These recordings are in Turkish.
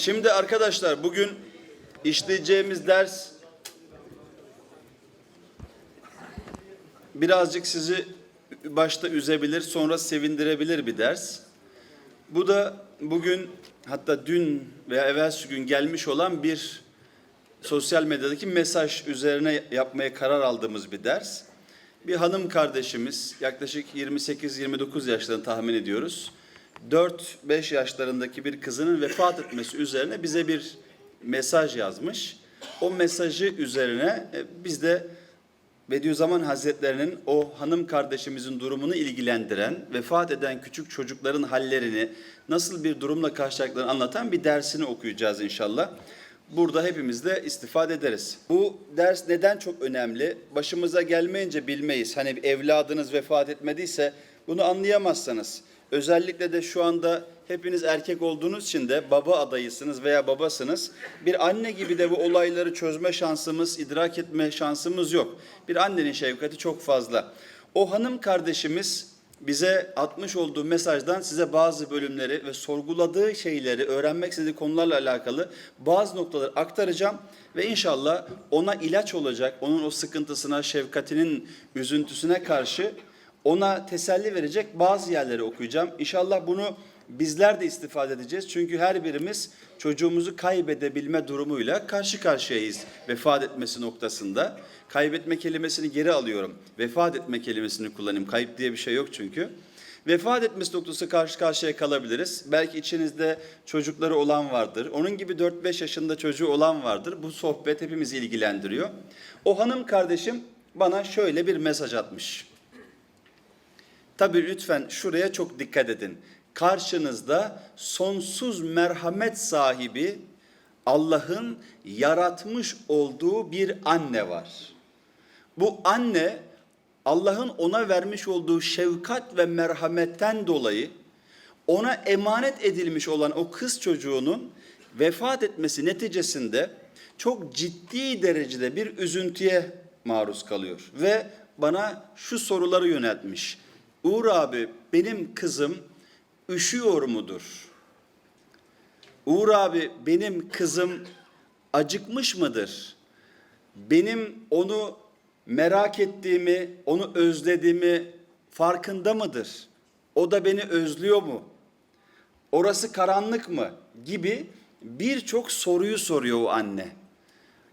Şimdi arkadaşlar bugün işleyeceğimiz ders birazcık sizi başta üzebilir sonra sevindirebilir bir ders. Bu da bugün hatta dün veya evvelsi gün gelmiş olan bir sosyal medyadaki mesaj üzerine yapmaya karar aldığımız bir ders. Bir hanım kardeşimiz yaklaşık 28-29 yaşlarını tahmin ediyoruz. 4-5 yaşlarındaki bir kızının vefat etmesi üzerine bize bir mesaj yazmış. O mesajı üzerine e, biz de Bediüzzaman Hazretlerinin o hanım kardeşimizin durumunu ilgilendiren, vefat eden küçük çocukların hallerini, nasıl bir durumla karşılaştıklarını anlatan bir dersini okuyacağız inşallah. Burada hepimiz de istifade ederiz. Bu ders neden çok önemli? Başımıza gelmeyince bilmeyiz. Hani evladınız vefat etmediyse bunu anlayamazsanız. Özellikle de şu anda hepiniz erkek olduğunuz için de baba adayısınız veya babasınız. Bir anne gibi de bu olayları çözme şansımız, idrak etme şansımız yok. Bir annenin şefkati çok fazla. O hanım kardeşimiz bize atmış olduğu mesajdan size bazı bölümleri ve sorguladığı şeyleri, öğrenmek istediği konularla alakalı bazı noktaları aktaracağım ve inşallah ona ilaç olacak, onun o sıkıntısına, şefkatinin üzüntüsüne karşı ona teselli verecek bazı yerleri okuyacağım. İnşallah bunu bizler de istifade edeceğiz. Çünkü her birimiz çocuğumuzu kaybedebilme durumuyla karşı karşıyayız vefat etmesi noktasında. Kaybetme kelimesini geri alıyorum. Vefat etme kelimesini kullanayım. Kayıp diye bir şey yok çünkü. Vefat etmesi noktası karşı karşıya kalabiliriz. Belki içinizde çocukları olan vardır. Onun gibi 4-5 yaşında çocuğu olan vardır. Bu sohbet hepimizi ilgilendiriyor. O hanım kardeşim bana şöyle bir mesaj atmış. Tabii lütfen şuraya çok dikkat edin. Karşınızda sonsuz merhamet sahibi Allah'ın yaratmış olduğu bir anne var. Bu anne Allah'ın ona vermiş olduğu şefkat ve merhametten dolayı ona emanet edilmiş olan o kız çocuğunun vefat etmesi neticesinde çok ciddi derecede bir üzüntüye maruz kalıyor ve bana şu soruları yöneltmiş. Uğur abi benim kızım üşüyor mudur? Uğur abi benim kızım acıkmış mıdır? Benim onu merak ettiğimi, onu özlediğimi farkında mıdır? O da beni özlüyor mu? Orası karanlık mı? Gibi birçok soruyu soruyor o anne.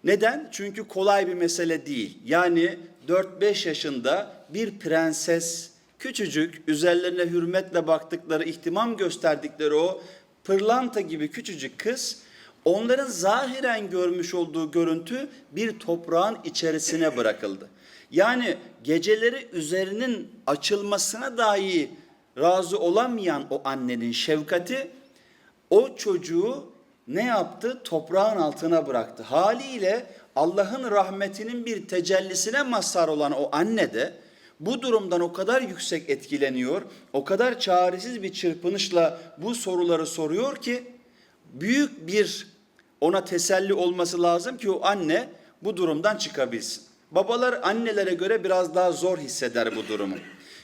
Neden? Çünkü kolay bir mesele değil. Yani 4-5 yaşında bir prenses, küçücük, üzerlerine hürmetle baktıkları, ihtimam gösterdikleri o pırlanta gibi küçücük kız, onların zahiren görmüş olduğu görüntü bir toprağın içerisine bırakıldı. Yani geceleri üzerinin açılmasına dahi razı olamayan o annenin şefkati o çocuğu ne yaptı? Toprağın altına bıraktı. Haliyle Allah'ın rahmetinin bir tecellisine mazhar olan o anne de bu durumdan o kadar yüksek etkileniyor, o kadar çaresiz bir çırpınışla bu soruları soruyor ki büyük bir ona teselli olması lazım ki o anne bu durumdan çıkabilsin. Babalar annelere göre biraz daha zor hisseder bu durumu.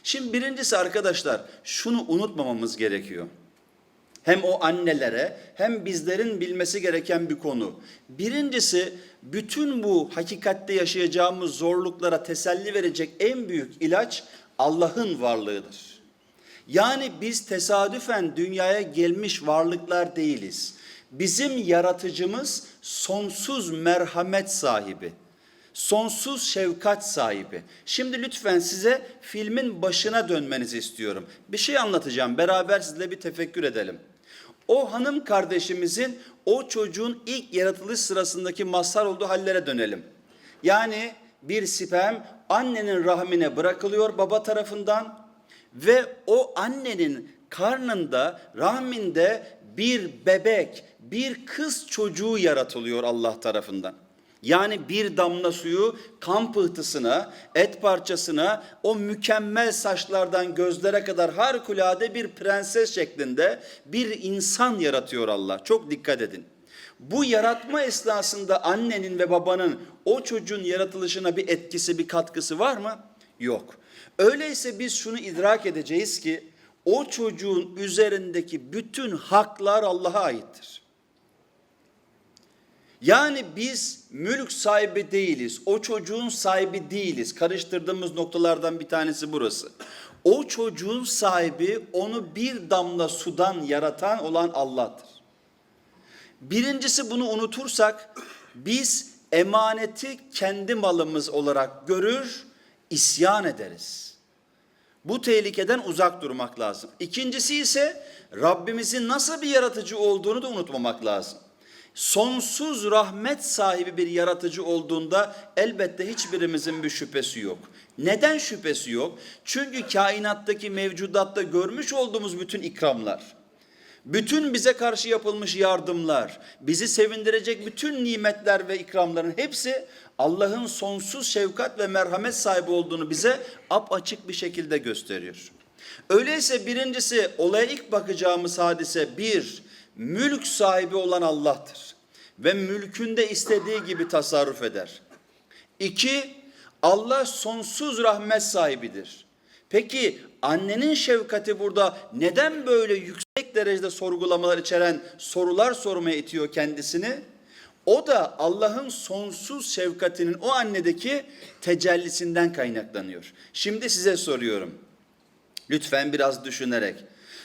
Şimdi birincisi arkadaşlar şunu unutmamamız gerekiyor. Hem o annelere hem bizlerin bilmesi gereken bir konu. Birincisi bütün bu hakikatte yaşayacağımız zorluklara teselli verecek en büyük ilaç Allah'ın varlığıdır. Yani biz tesadüfen dünyaya gelmiş varlıklar değiliz. Bizim yaratıcımız sonsuz merhamet sahibi. Sonsuz şefkat sahibi. Şimdi lütfen size filmin başına dönmenizi istiyorum. Bir şey anlatacağım. Beraber sizle bir tefekkür edelim. O hanım kardeşimizin o çocuğun ilk yaratılış sırasındaki mazhar olduğu hallere dönelim. Yani bir sperm annenin rahmine bırakılıyor baba tarafından ve o annenin karnında, rahminde bir bebek, bir kız çocuğu yaratılıyor Allah tarafından. Yani bir damla suyu kan pıhtısına, et parçasına, o mükemmel saçlardan gözlere kadar harikulade bir prenses şeklinde bir insan yaratıyor Allah. Çok dikkat edin. Bu yaratma esnasında annenin ve babanın o çocuğun yaratılışına bir etkisi, bir katkısı var mı? Yok. Öyleyse biz şunu idrak edeceğiz ki o çocuğun üzerindeki bütün haklar Allah'a aittir. Yani biz mülk sahibi değiliz. O çocuğun sahibi değiliz. Karıştırdığımız noktalardan bir tanesi burası. O çocuğun sahibi onu bir damla sudan yaratan olan Allah'tır. Birincisi bunu unutursak biz emaneti kendi malımız olarak görür, isyan ederiz. Bu tehlikeden uzak durmak lazım. İkincisi ise Rabbimizin nasıl bir yaratıcı olduğunu da unutmamak lazım. Sonsuz rahmet sahibi bir yaratıcı olduğunda elbette hiçbirimizin bir şüphesi yok. Neden şüphesi yok? Çünkü kainattaki mevcudatta görmüş olduğumuz bütün ikramlar, bütün bize karşı yapılmış yardımlar, bizi sevindirecek bütün nimetler ve ikramların hepsi Allah'ın sonsuz şefkat ve merhamet sahibi olduğunu bize apaçık bir şekilde gösteriyor. Öyleyse birincisi olaya ilk bakacağımız hadise bir, mülk sahibi olan Allah'tır. Ve mülkünde istediği gibi tasarruf eder. İki, Allah sonsuz rahmet sahibidir. Peki annenin şefkati burada neden böyle yüksek derecede sorgulamalar içeren sorular sormaya itiyor kendisini? O da Allah'ın sonsuz şefkatinin o annedeki tecellisinden kaynaklanıyor. Şimdi size soruyorum. Lütfen biraz düşünerek.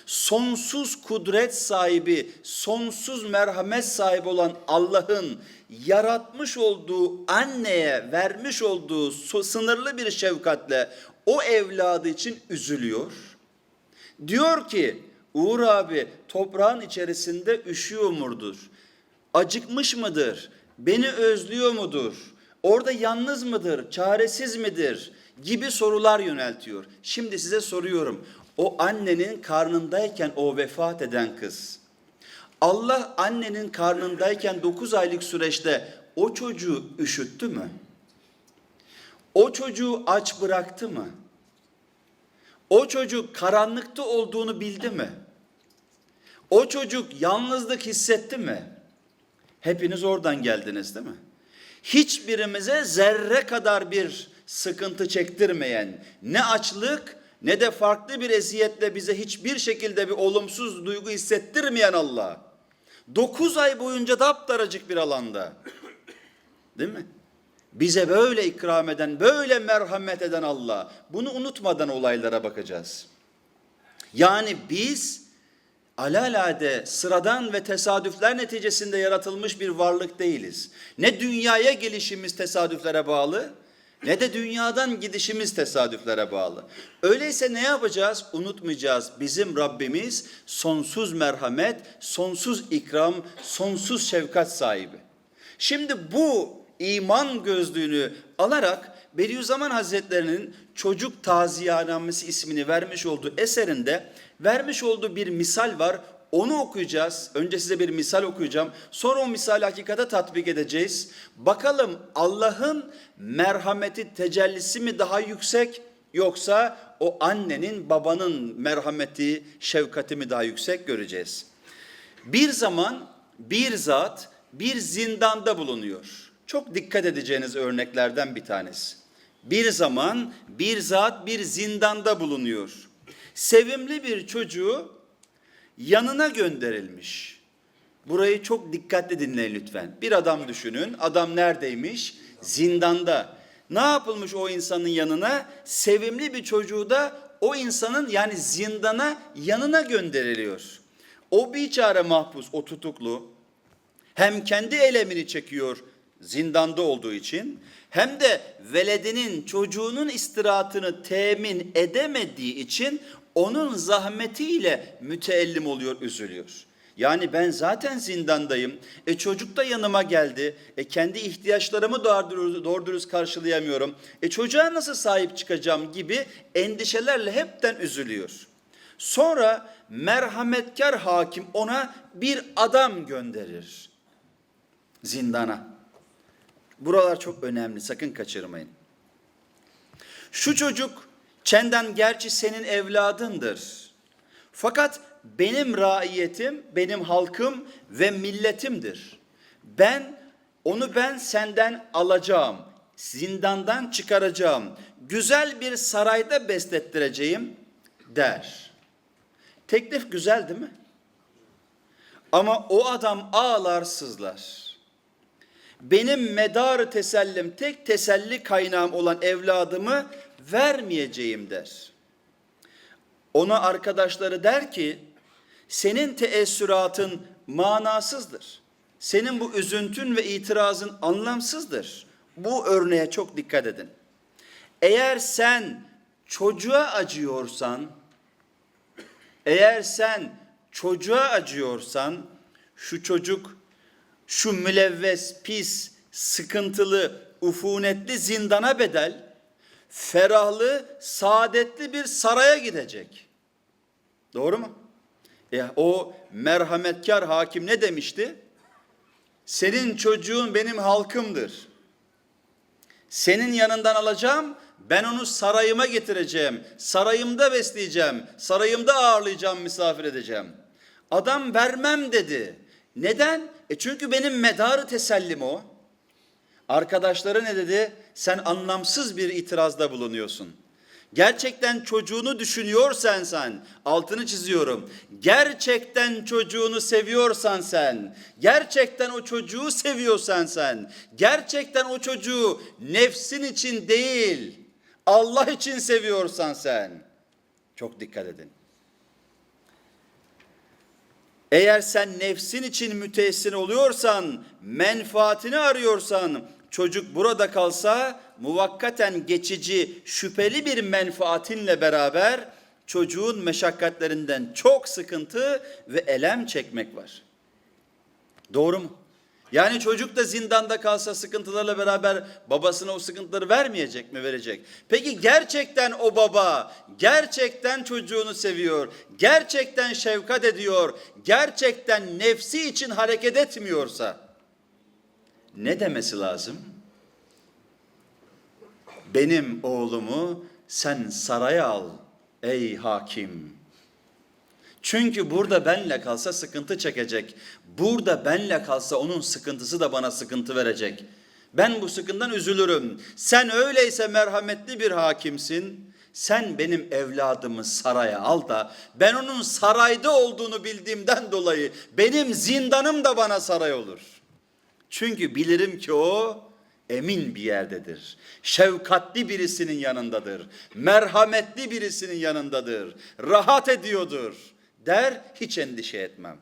Sonsuz kudret sahibi, sonsuz merhamet sahibi olan Allah'ın yaratmış olduğu anneye vermiş olduğu sınırlı bir şefkatle o evladı için üzülüyor. Diyor ki Uğur abi toprağın içerisinde üşüyor mudur? Acıkmış mıdır? Beni özlüyor mudur? Orada yalnız mıdır? Çaresiz midir? Gibi sorular yöneltiyor. Şimdi size soruyorum. O annenin karnındayken o vefat eden kız. Allah annenin karnındayken 9 aylık süreçte o çocuğu üşüttü mü? O çocuğu aç bıraktı mı? O çocuk karanlıkta olduğunu bildi mi? O çocuk yalnızlık hissetti mi? Hepiniz oradan geldiniz değil mi? Hiçbirimize zerre kadar bir sıkıntı çektirmeyen, ne açlık ne de farklı bir eziyetle bize hiçbir şekilde bir olumsuz duygu hissettirmeyen Allah. Dokuz ay boyunca daptaracık bir alanda. Değil mi? Bize böyle ikram eden, böyle merhamet eden Allah. Bunu unutmadan olaylara bakacağız. Yani biz alalade sıradan ve tesadüfler neticesinde yaratılmış bir varlık değiliz. Ne dünyaya gelişimiz tesadüflere bağlı ne de dünyadan gidişimiz tesadüflere bağlı. Öyleyse ne yapacağız? Unutmayacağız. Bizim Rabbimiz sonsuz merhamet, sonsuz ikram, sonsuz şefkat sahibi. Şimdi bu iman gözlüğünü alarak Bediüzzaman Hazretlerinin Çocuk Taziyanamesi ismini vermiş olduğu eserinde vermiş olduğu bir misal var. Onu okuyacağız. Önce size bir misal okuyacağım. Sonra o misali hakikate tatbik edeceğiz. Bakalım Allah'ın merhameti tecellisi mi daha yüksek yoksa o annenin babanın merhameti şefkati mi daha yüksek göreceğiz. Bir zaman bir zat bir zindanda bulunuyor. Çok dikkat edeceğiniz örneklerden bir tanesi. Bir zaman bir zat bir zindanda bulunuyor. Sevimli bir çocuğu yanına gönderilmiş. Burayı çok dikkatli dinleyin lütfen. Bir adam düşünün. Adam neredeymiş? Zindanda. Ne yapılmış o insanın yanına? Sevimli bir çocuğu da o insanın yani zindana yanına gönderiliyor. O biçare mahpus, o tutuklu hem kendi elemini çekiyor zindanda olduğu için hem de veledinin çocuğunun istirahatını temin edemediği için onun zahmetiyle müteellim oluyor, üzülüyor. Yani ben zaten zindandayım. E çocuk da yanıma geldi. E kendi ihtiyaçlarımı doğru, doğru dürüst karşılayamıyorum. E çocuğa nasıl sahip çıkacağım gibi endişelerle hepten üzülüyor. Sonra merhametkar hakim ona bir adam gönderir zindana. Buralar çok önemli sakın kaçırmayın. Şu çocuk çenden gerçi senin evladındır. Fakat benim raiyetim, benim halkım ve milletimdir. Ben onu ben senden alacağım. Zindandan çıkaracağım. Güzel bir sarayda beslettireceğim der. Teklif güzel değil mi? Ama o adam ağlar sızlar. benim medarı tesellim, tek teselli kaynağım olan evladımı vermeyeceğim der. Ona arkadaşları der ki, senin teessüratın manasızdır. Senin bu üzüntün ve itirazın anlamsızdır. Bu örneğe çok dikkat edin. Eğer sen çocuğa acıyorsan, eğer sen çocuğa acıyorsan, şu çocuk şu mülevves, pis, sıkıntılı, ufunetli zindana bedel, ferahlı, saadetli bir saraya gidecek. Doğru mu? E, o merhametkar hakim ne demişti? Senin çocuğun benim halkımdır. Senin yanından alacağım, ben onu sarayıma getireceğim. Sarayımda besleyeceğim. Sarayımda ağırlayacağım, misafir edeceğim. Adam vermem dedi. Neden? E çünkü benim medarı tesellim o. Arkadaşları ne dedi? Sen anlamsız bir itirazda bulunuyorsun. Gerçekten çocuğunu düşünüyorsan sen, altını çiziyorum. Gerçekten çocuğunu seviyorsan sen, gerçekten o çocuğu seviyorsan sen, gerçekten o çocuğu nefsin için değil, Allah için seviyorsan sen. Çok dikkat edin. Eğer sen nefsin için müteessin oluyorsan, menfaatini arıyorsan, çocuk burada kalsa muvakkaten geçici, şüpheli bir menfaatinle beraber çocuğun meşakkatlerinden çok sıkıntı ve elem çekmek var. Doğru mu? Yani çocuk da zindanda kalsa sıkıntılarla beraber babasına o sıkıntıları vermeyecek mi? Verecek. Peki gerçekten o baba gerçekten çocuğunu seviyor, gerçekten şefkat ediyor, gerçekten nefsi için hareket etmiyorsa ne demesi lazım? Benim oğlumu sen saraya al ey hakim. Çünkü burada benle kalsa sıkıntı çekecek. Burada benle kalsa onun sıkıntısı da bana sıkıntı verecek. Ben bu sıkıntıdan üzülürüm. Sen öyleyse merhametli bir hakimsin. Sen benim evladımı saraya al da ben onun sarayda olduğunu bildiğimden dolayı benim zindanım da bana saray olur. Çünkü bilirim ki o emin bir yerdedir. Şefkatli birisinin yanındadır. Merhametli birisinin yanındadır. Rahat ediyordur der hiç endişe etmem.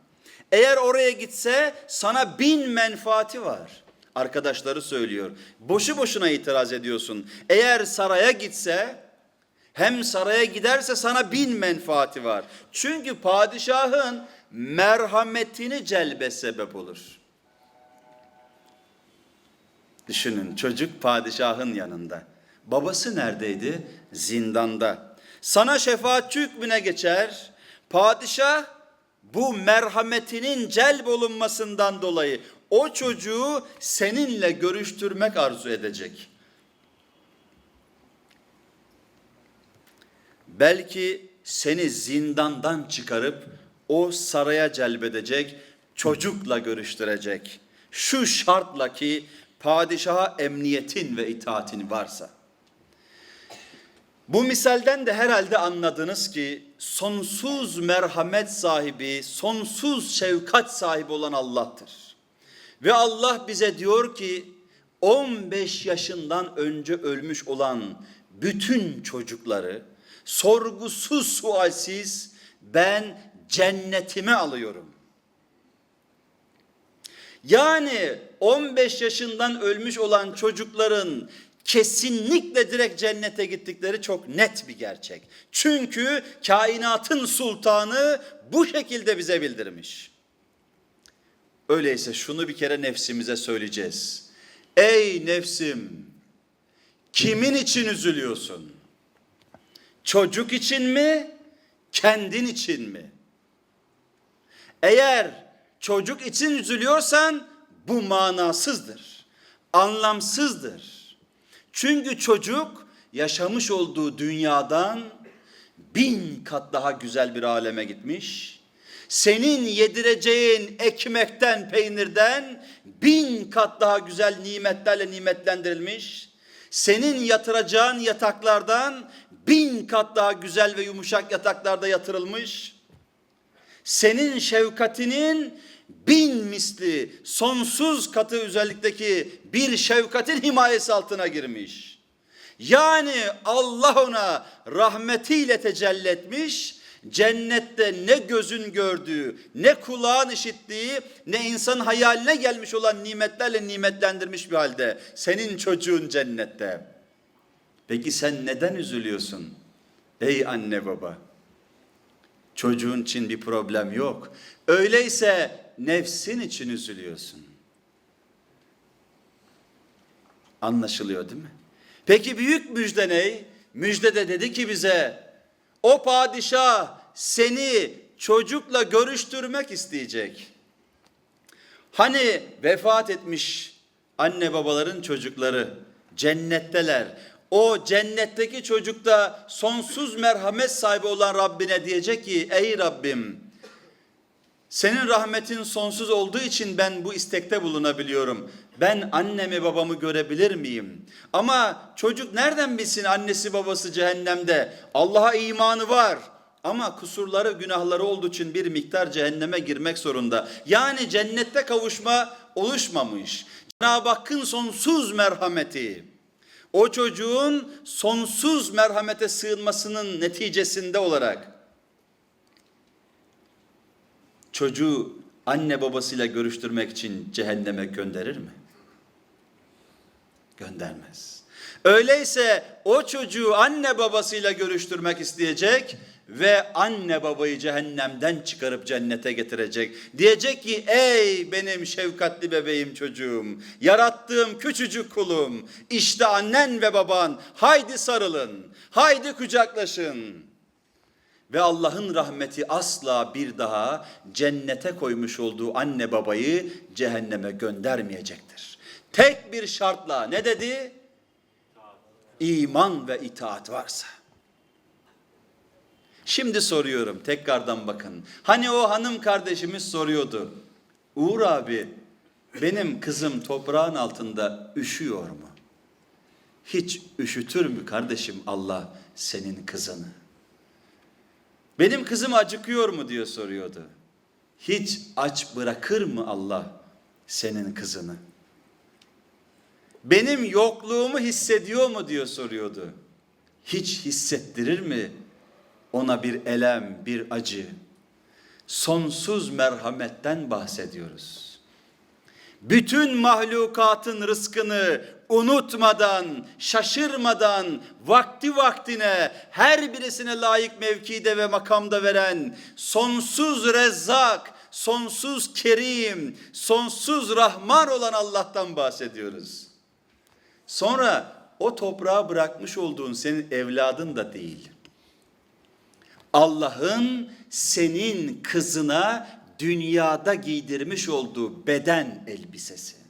Eğer oraya gitse sana bin menfaati var. Arkadaşları söylüyor. Boşu boşuna itiraz ediyorsun. Eğer saraya gitse hem saraya giderse sana bin menfaati var. Çünkü padişahın merhametini celbe sebep olur. Düşünün çocuk padişahın yanında. Babası neredeydi? Zindanda. Sana şefaatçi hükmüne geçer. Padişah bu merhametinin celb olunmasından dolayı o çocuğu seninle görüştürmek arzu edecek. Belki seni zindandan çıkarıp o saraya celbedecek, çocukla görüştürecek. Şu şartla ki padişaha emniyetin ve itaatin varsa. Bu misalden de herhalde anladınız ki sonsuz merhamet sahibi, sonsuz şefkat sahibi olan Allah'tır. Ve Allah bize diyor ki 15 yaşından önce ölmüş olan bütün çocukları sorgusuz sualsiz ben cennetime alıyorum. Yani 15 yaşından ölmüş olan çocukların kesinlikle direkt cennete gittikleri çok net bir gerçek. Çünkü kainatın sultanı bu şekilde bize bildirmiş. Öyleyse şunu bir kere nefsimize söyleyeceğiz. Ey nefsim, kimin için üzülüyorsun? Çocuk için mi, kendin için mi? Eğer çocuk için üzülüyorsan bu manasızdır, anlamsızdır. Çünkü çocuk yaşamış olduğu dünyadan bin kat daha güzel bir aleme gitmiş. Senin yedireceğin ekmekten, peynirden bin kat daha güzel nimetlerle nimetlendirilmiş. Senin yatıracağın yataklardan bin kat daha güzel ve yumuşak yataklarda yatırılmış. Senin şefkatinin bin misli sonsuz katı özellikteki bir şefkatin himayesi altına girmiş. Yani Allah ona rahmetiyle tecelli etmiş. Cennette ne gözün gördüğü, ne kulağın işittiği, ne insan hayaline gelmiş olan nimetlerle nimetlendirmiş bir halde. Senin çocuğun cennette. Peki sen neden üzülüyorsun? Ey anne baba. Çocuğun için bir problem yok. Öyleyse nefsin için üzülüyorsun. Anlaşılıyor değil mi? Peki büyük müjde ne? Müjde de dedi ki bize o padişah seni çocukla görüştürmek isteyecek. Hani vefat etmiş anne babaların çocukları cennetteler. O cennetteki çocuk da sonsuz merhamet sahibi olan Rabbine diyecek ki ey Rabbim senin rahmetin sonsuz olduğu için ben bu istekte bulunabiliyorum. Ben annemi babamı görebilir miyim? Ama çocuk nereden bilsin annesi babası cehennemde? Allah'a imanı var. Ama kusurları, günahları olduğu için bir miktar cehenneme girmek zorunda. Yani cennette kavuşma oluşmamış. Cenab-ı Hakk'ın sonsuz merhameti. O çocuğun sonsuz merhamete sığınmasının neticesinde olarak çocuğu anne babasıyla görüştürmek için cehenneme gönderir mi? Göndermez. Öyleyse o çocuğu anne babasıyla görüştürmek isteyecek ve anne babayı cehennemden çıkarıp cennete getirecek. Diyecek ki ey benim şefkatli bebeğim çocuğum, yarattığım küçücük kulum, işte annen ve baban haydi sarılın, haydi kucaklaşın. Ve Allah'ın rahmeti asla bir daha cennete koymuş olduğu anne babayı cehenneme göndermeyecektir. Tek bir şartla ne dedi? İman ve itaat varsa. Şimdi soruyorum tekrardan bakın. Hani o hanım kardeşimiz soruyordu. Uğur abi benim kızım toprağın altında üşüyor mu? Hiç üşütür mü kardeşim Allah senin kızını? Benim kızım acıkıyor mu diye soruyordu. Hiç aç bırakır mı Allah senin kızını? Benim yokluğumu hissediyor mu diye soruyordu. Hiç hissettirir mi ona bir elem, bir acı? Sonsuz merhametten bahsediyoruz. Bütün mahlukatın rızkını unutmadan, şaşırmadan, vakti vaktine her birisine layık mevkide ve makamda veren sonsuz rezzak, sonsuz kerim, sonsuz rahman olan Allah'tan bahsediyoruz. Sonra o toprağa bırakmış olduğun senin evladın da değil. Allah'ın senin kızına dünyada giydirmiş olduğu beden elbisesi.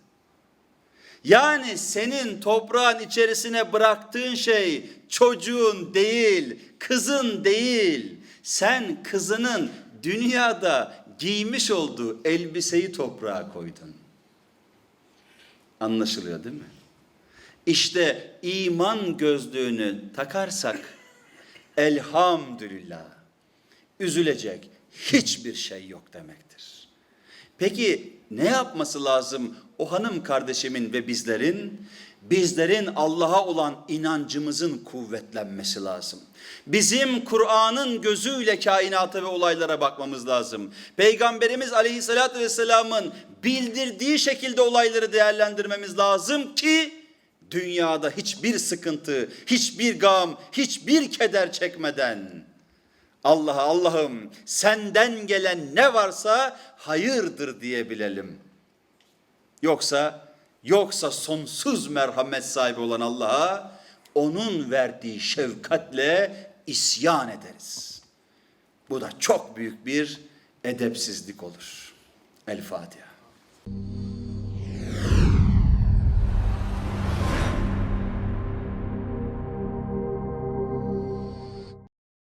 Yani senin toprağın içerisine bıraktığın şey çocuğun değil, kızın değil. Sen kızının dünyada giymiş olduğu elbiseyi toprağa koydun. Anlaşılıyor değil mi? İşte iman gözlüğünü takarsak elhamdülillah üzülecek hiçbir şey yok demektir. Peki ne yapması lazım o hanım kardeşimin ve bizlerin? Bizlerin Allah'a olan inancımızın kuvvetlenmesi lazım. Bizim Kur'an'ın gözüyle kainata ve olaylara bakmamız lazım. Peygamberimiz Aleyhisselatü Vesselam'ın bildirdiği şekilde olayları değerlendirmemiz lazım ki dünyada hiçbir sıkıntı, hiçbir gam, hiçbir keder çekmeden Allah'a Allah'ım senden gelen ne varsa hayırdır diyebilelim. Yoksa yoksa sonsuz merhamet sahibi olan Allah'a onun verdiği şefkatle isyan ederiz. Bu da çok büyük bir edepsizlik olur. El Fatiha.